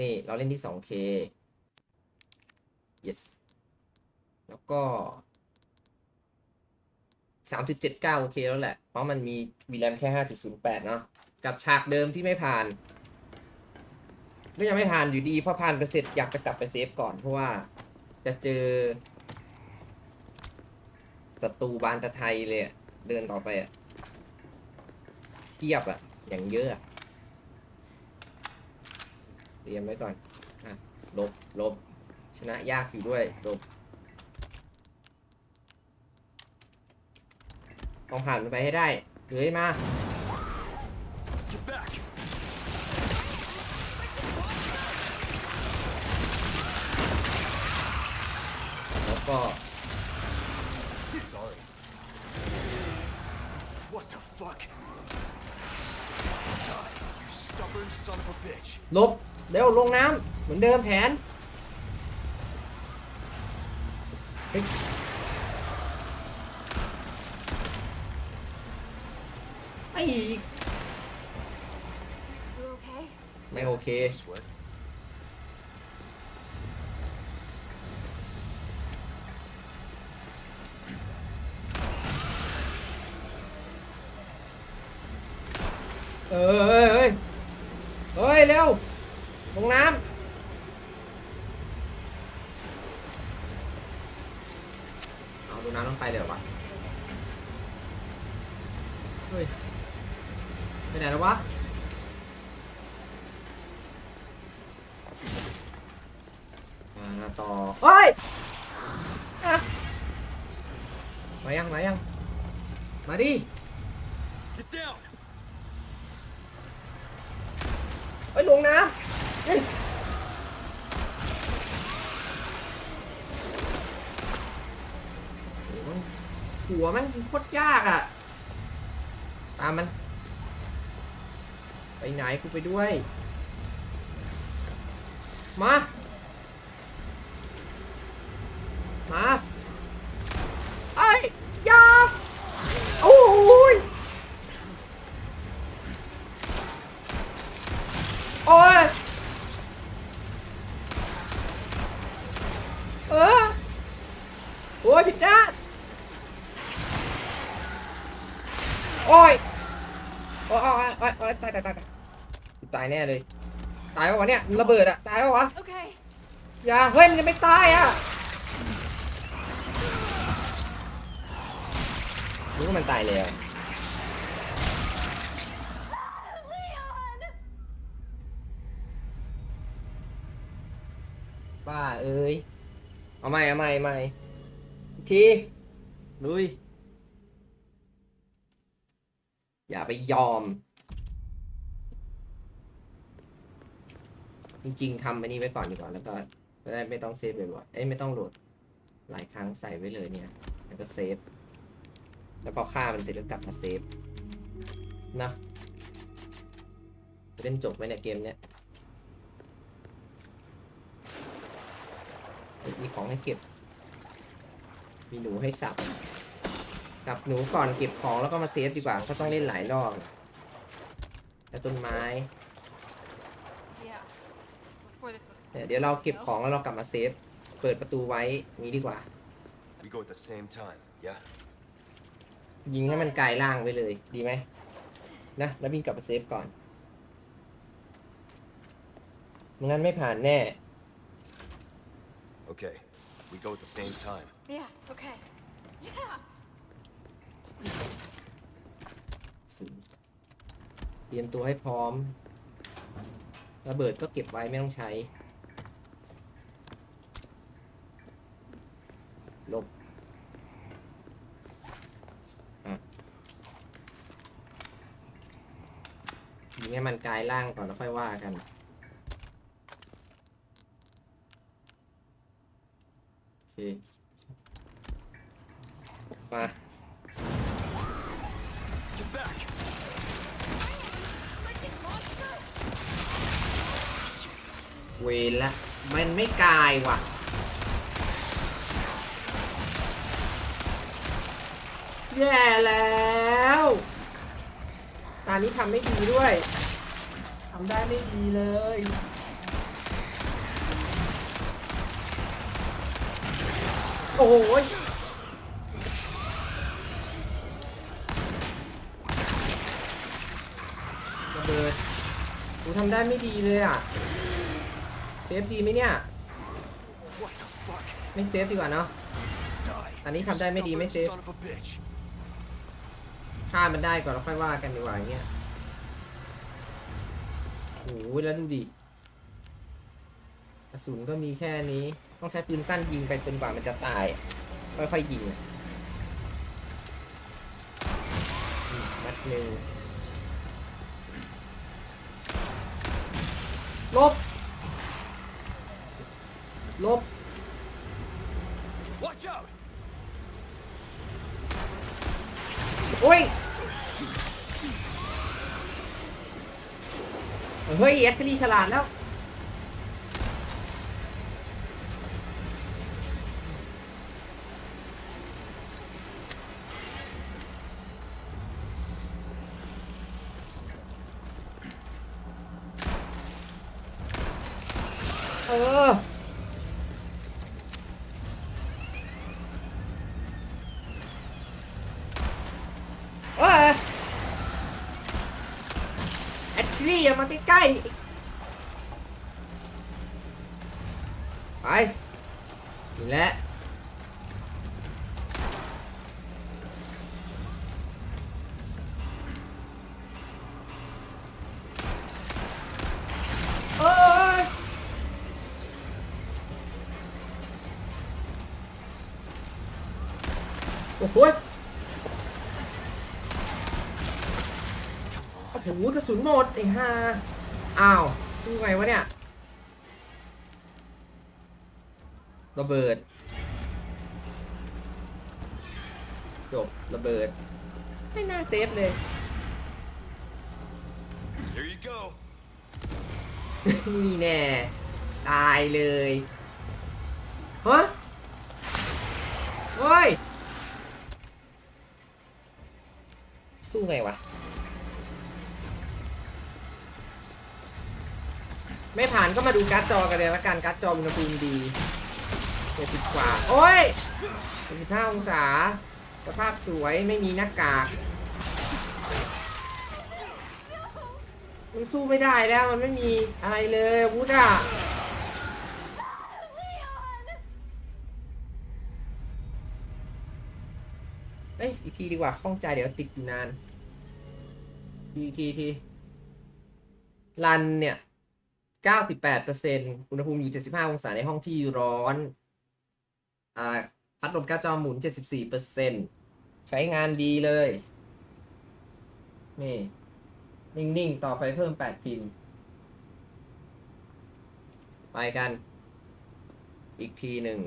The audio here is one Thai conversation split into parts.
นี่เราเล่นที่ 2K yes แล้วก็ 3.79 โอเคแล้วแหละ เพราะมันมี VRAM แค่ 5.08 เนาะกับฉากเดิมที่ไม่ผ่านก็ยังไม่ผ่านอยู่ดีพอผ่านไปเสร็จอยากจะกลับไปเซฟก่อนเพราะว่าจะเจอศัตรูบานตะไทยเลยเดินต่อไปอะเทียบอะอย่างเยอะอะ รียมไว้ก่อนอะลบลบชนะยากอยู่ด้วยลบต้องผ่านมันไปให้ได้เฮ้ยมา เดิมแผนไอ้ไม่โอเค เออเฮ้ย เฮ้ย เร็ว ลงน้ำ เอา ดูน้ำลงไปเลยเหรอวะ เฮ้ย ไปไหนแล้ววะ มาต่อเฮ้ยอะมายัง มายัง มาดิ Get down! ไปลงน้ำเฮ้ยโอ้โห หัวแมันโคตรยากอะ ตามมัน ไปไหนกูไปด้วย มา มา โอ้ยโอ้ยโอ้ยโอ้ยโอ้ยตายตายตายตายตายแน่เลย ตายปะวะเนี่ยมันระเบิดอะตายปะวะ Okay. อย่าเฮ้ยมันยังไม่ตายอะรู้ว่ามันตายแล้ว Leon! บ้าเอ้ย เอาใหม่เอาใหม่เอาใหม่อีกทีลุย อย่าไปยอม จริงๆทำอันนี้ไว้ก่อนดีกว่า แล้วก็จะได้ไม่ต้องเซฟบ่อยๆเอ้ยไม่ต้องโหลด หลายครั้งใส่ไว้เลยเนี่ย แล้วก็เซฟ แล้วพอฆ่ามันเสร็จก็กลับมาเซฟนะเล่นจบไหมเนี่ยเกมเนี้ยมีของให้เก็บ มีหนูให้สับ กับหนูก่อนเก็บของแล้วก็มาเซฟดีกว่าก็ต้องเล่นหลายรอบแล้วต้นไม้ Yeah. Before this one. เนี่ยเดี๋ยวเราเก็บของแล้วเรากลับมาเซฟ เปิดประตูไว้นี้ดีกว่า We go at the same time, yeah? ยิงให้มันกลายร่างไปเลย ดีไหมนะ แล้ววิ่งกลับมาเซฟก่อนไม่งั้นไม่ผ่านแน่ Okay. We go at the same time. Yeah, okay. Yeah. เตรียมตัวให้พร้อม ระเบิดก็เก็บไว้ไม่ต้องใช้ ลบอะยิงให้มันกลายร่างก่อนแล้วค่อยว่ากันโอเค มา เวรละมันไม่กายว่ะ แย่แล้วตอนนี้ทำไม่ดีด้วยทำได้ไม่ดีเลยโอ้โระเบิดผมทำได้ไม่ดีเลยอะ เซฟดีไหมเนี่ย ไม่เซฟดีกว่าเนาะอันนี้ทำได้ไม่ดีไม่เซฟฆ่ามันได้ก่อนแล้วค่อยว่ากันดีกว่าอย่างเงี้ยโอ้ยแล้วดูดิกระสุนก็มีแค่นี้ ต้องใช้ปืนสั้นยิงไปจนกว่ามันจะตาย ค่อยๆยิงมัดหนึ่งลบ ลบ Watch out! โอ้ย เฮ้ย เอสเพลีฉลาดแล้ว มาใกล้ๆ ไปนี่แหละเอ้ยโอ้โห โอ้โหกระสุนหมดไอ้ห่าอ้าวสู้ไงวะเนี่ยระเบิดจบระเบิด ไม่น่าเซฟเลย Here you go. นี่แน่ตายเลยฮะเฮ้ย สู้ไงวะ ไม่ผ่านก็มาดูการ์ดจอกันเลยละกันการ์ดจออุณหภูมิดีเจ็ดสิบกว่า โอ้ยสิบห้าองศา สภาพสวยไม่มีหน้ากากมันสู้ไม่ได้แล้วมันไม่มีอะไรเลยวุธอะเอ้ยอีกทีดีกว่าข้องใจเดี๋ยวติดอยู่นานอีกทีทีรันเนี่ย 98%อุณหภูมิอยู่ 75 องศาในห้องที่ร้อนอ่าพัดลมก้าร์ดจอหมุน 74%ใช้งานดีเลย นี่ นิ่ง ๆ ต่อไปเพิ่ม 8 พิน ไปกัน อีกทีหนึ่ง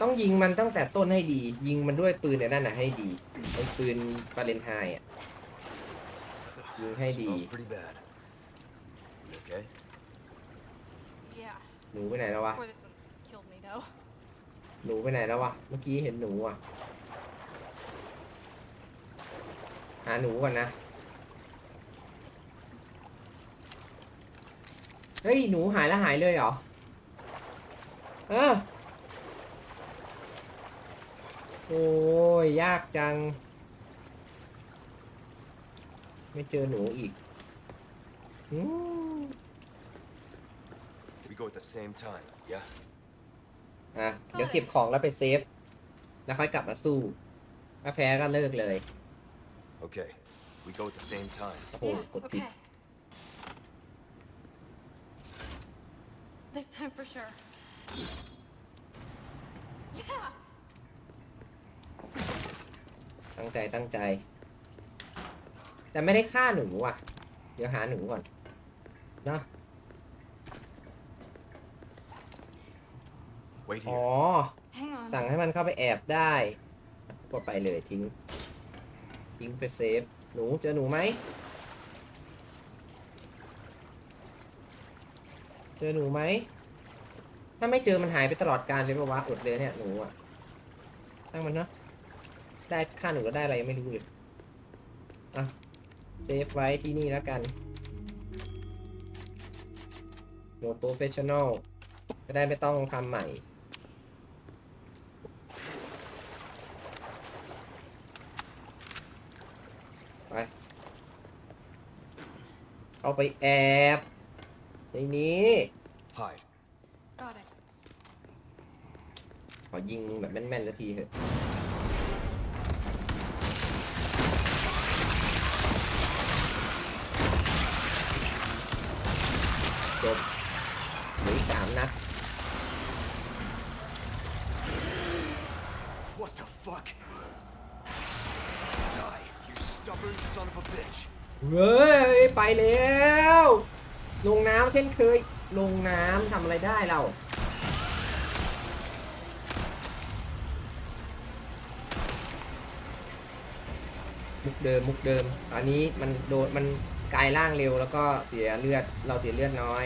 ต้องยิงมันตั้งแต่ต้นให้ดี ยิงมันด้วยปืนในนั่นน่ะให้ดีไอ้ปืนปาเลนไฮน์อะ ยิงให้ดี You okay? Yeah. หนูไปไหนแล้ววะ Before this one killed me, though. หนูไปไหนแล้ววะ เมื่อกี้เห็นหนูอะ หาหนูก่อนนะ เฮ้ย หนูหายแล้วหายเลยเหรอ เออ โอ้ย ยากจัง ไม่เจอหนูอีกอืม We go at the same time. Yeah. อะเดี๋ยวเก็บของแล้วไปเซฟ แล้วค่อยกลับมาสู้ ถ้าแพ้ก็เลิกเลย Okay. We go at the same time. โอ้โห Yeah, กดผิด okay. This time for sure. Yeah. ตั้งใจตั้งใจ แต่ไม่ได้ฆ่าหนูอะ เดี๋ยวหาหนูก่อนเนาะ Wait อ๋อ here. Hang on. สั่งให้มันเข้าไปแอบได้กดไปเลยทิ้ง ทิ้งไปเซฟ หนูเจอหนูไหม เจอหนูไหม ถ้าไม่เจอมันหายไปตลอดการเลยปะวะอดเลยเนี่ยหนูอะตั้งมันเนาะ ได้ค่าหนูแล้วได้อะไรยังไม่รู้เลย อะ เซฟไว้ที่นี่แล้วกันโนโปรเฟชชั่นอล จะได้ไม่ต้องทำใหม่ เอาไปแอบ ในนี้ Hide. Got it. ขอยิงแบบแม่นๆสักทีเถอะ จบเหลืออีกสามนัด What the fuck? Die, you stubborn son of a bitch. เฮ้ยไปแล้ว ลงน้ำเช่นเคย ลงน้ำทำอะไรได้เรามุกเดิมมุกเดิม อันนี้มันโดนมันกลายร่างเร็วแล้วก็เสียเลือดเราเสียเลือดน้อย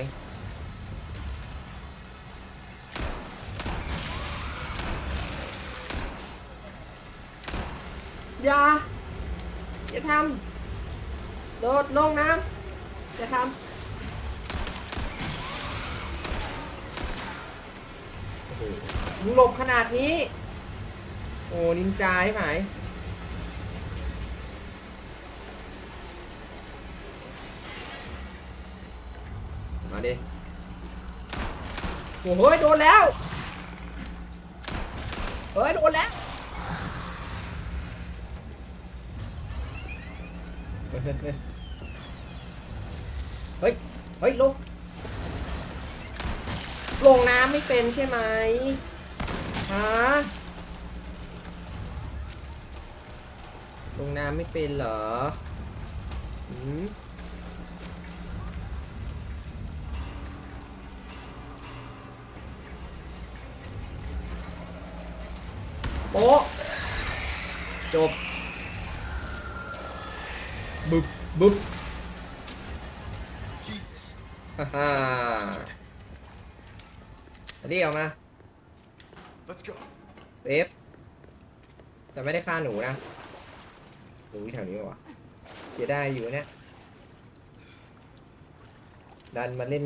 อย่าอย่าทำ โดดลงน้ำอย่าทำหมึงหลบขนาดนี้ โอ้นินจาใช่ไหมมาดิ โอ้โหโดนแล้ว เฮ้ย โดนแล้ว เฮ้ยเฮ้ยเฮ้ยเฮ้ยลงลงน้ำไม่เป็นใช่ไหมฮะลงน้ำไม่เป็นเหรอหืมโป๊ะจบ บึบบึบ Jesus. ฮ่าฮ่าอันนี้ออกมา Let's go. เซฟแต่ไม่ได้ฆ่าหนูนะหนูอยู่แถวนี้วะเสียได้อยู่เนี่ยดันมาเล่น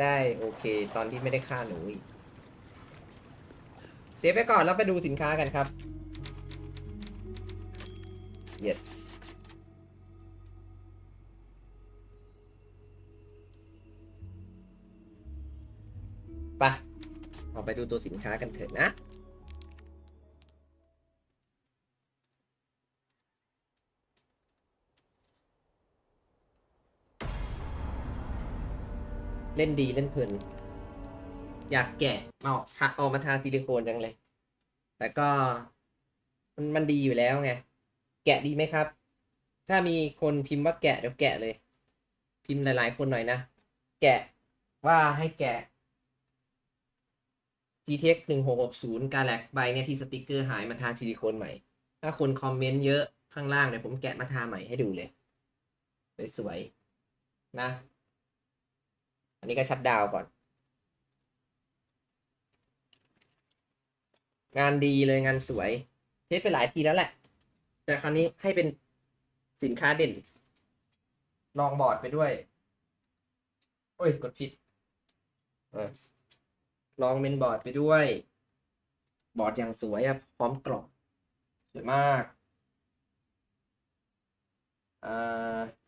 ได้โอเค ตอนที่ไม่ได้ฆ่าหนูอีกเซฟไปก่อนแล้วไปดูสินค้ากันครับ yes ไปดูตัวสินค้ากันเถอะนะ เล่นดีเล่นเพลิน อยากแกะเอาทาเอามาทาซิลิโคนจังเลย แต่ก็มันมันดีอยู่แล้วไง แกะดีไหมครับ ถ้ามีคนพิมพ์ว่าแกะเดี๋ยวแกะเลย พิมพ์หลายๆ คนหน่อยนะ แกะว่าให้แกะ GTX 1660 Galax ใบเนี่ยที่สติกเกอร์หายมาทาซิลิโคนใหม่ ถ้าคนคอมเมนต์เยอะข้างล่างเนี่ยผมแกะมาทาใหม่ให้ดูเลย สวยๆนะ อันนี้ก็ชัดดาวก่อน งานดีเลยงานสวย เทสไปหลายทีแล้วแหละ แต่คราวนี้ให้เป็นสินค้าเด่น ลองบอร์ดไปด้วย โอ้ย กดผิด เออ ลองเมนบอร์ดไปด้วย บอร์ดอย่างสวยอะพร้อมกรอบสวยมากอ่า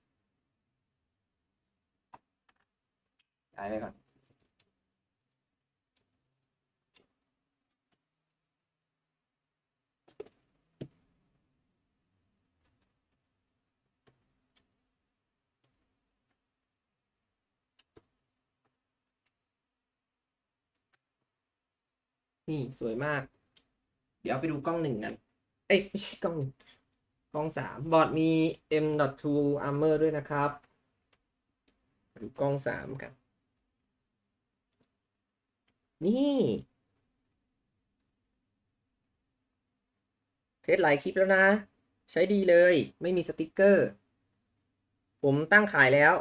ย้ายไปก่อน นี่สวยมาก เดี๋ยวไปดูกล้องหนึ่งกัน เอ้ยไม่ใช่กล้องหนึ่งกล้องสามบอร์ดมี M.2 Armor ด้วยนะครับมาดูกล้องสามกัน นี่เทสหลายคลิปแล้วนะ ใช้ดีเลยไม่มีสติกเกอร์ ผมตั้งขายแล้ว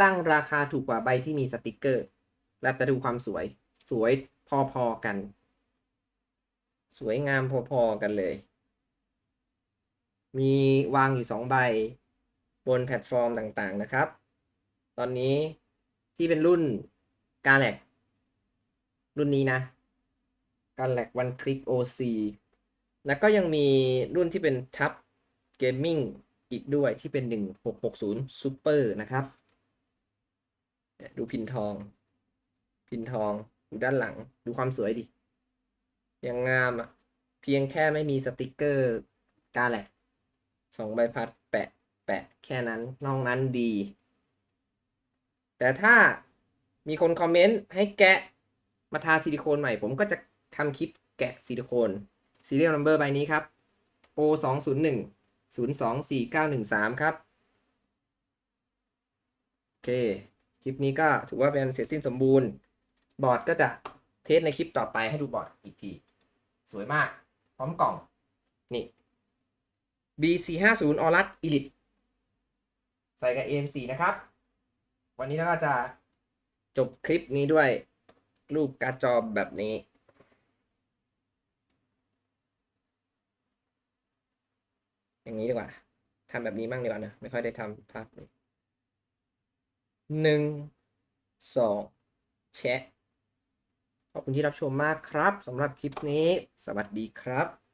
ตั้งราคาถูกกว่าใบที่มีสติกเกอร์ แล้วจะดูความสวยสวยพอๆกัน สวยงามพอๆกันเลย มีวางอยู่สองใบบนแพลตฟอร์มต่างๆนะครับ ตอนนี้ที่เป็นรุ่น g a l a x รุ่นนี้นะ g a l a x One Click OC แล้วก็ยังมีรุ่นที่เป็น Tab Gaming อีกด้วยที่เป็น 1660 Super นะครับ ดูพินทอง พินทอง ดูด้านหลัง ดูความสวยดิ ยังงามอะ เพียงแค่ไม่มีสติกเกอร์กาแหละสองใบพัดแปะ แปะแค่นั้นนอกนั้นดี แต่ถ้ามีคนคอมเมนต์ให้แกะมาทาซิลิโคนใหม่ ผมก็จะทำคลิปแกะซิลิโคน serial number ใบนี้ครับ O 2 0 1 0 2 4 9 1 3 ครับ โอเค คลิปนี้ก็ถือว่าเป็นเสร็จสิ้นสมบูรณ์ บอร์ดก็จะเทสในคลิปต่อไปให้ดูบอร์ดอีกที สวยมาก พร้อมกล่อง นี่ B450 Aorus Elite ใส่กับ AM4 นะครับ วันนี้เราก็จะจบคลิปนี้ด้วย รูปการ์จอแบบนี้ อย่างนี้ดีกว่าทำแบบนี้บ้างดีกว่านะ ไม่ค่อยได้ทำภาพเลยหนึ่งสองแชะ ขอบคุณที่รับชมมากครับสำหรับคลิปนี้ สวัสดีครับ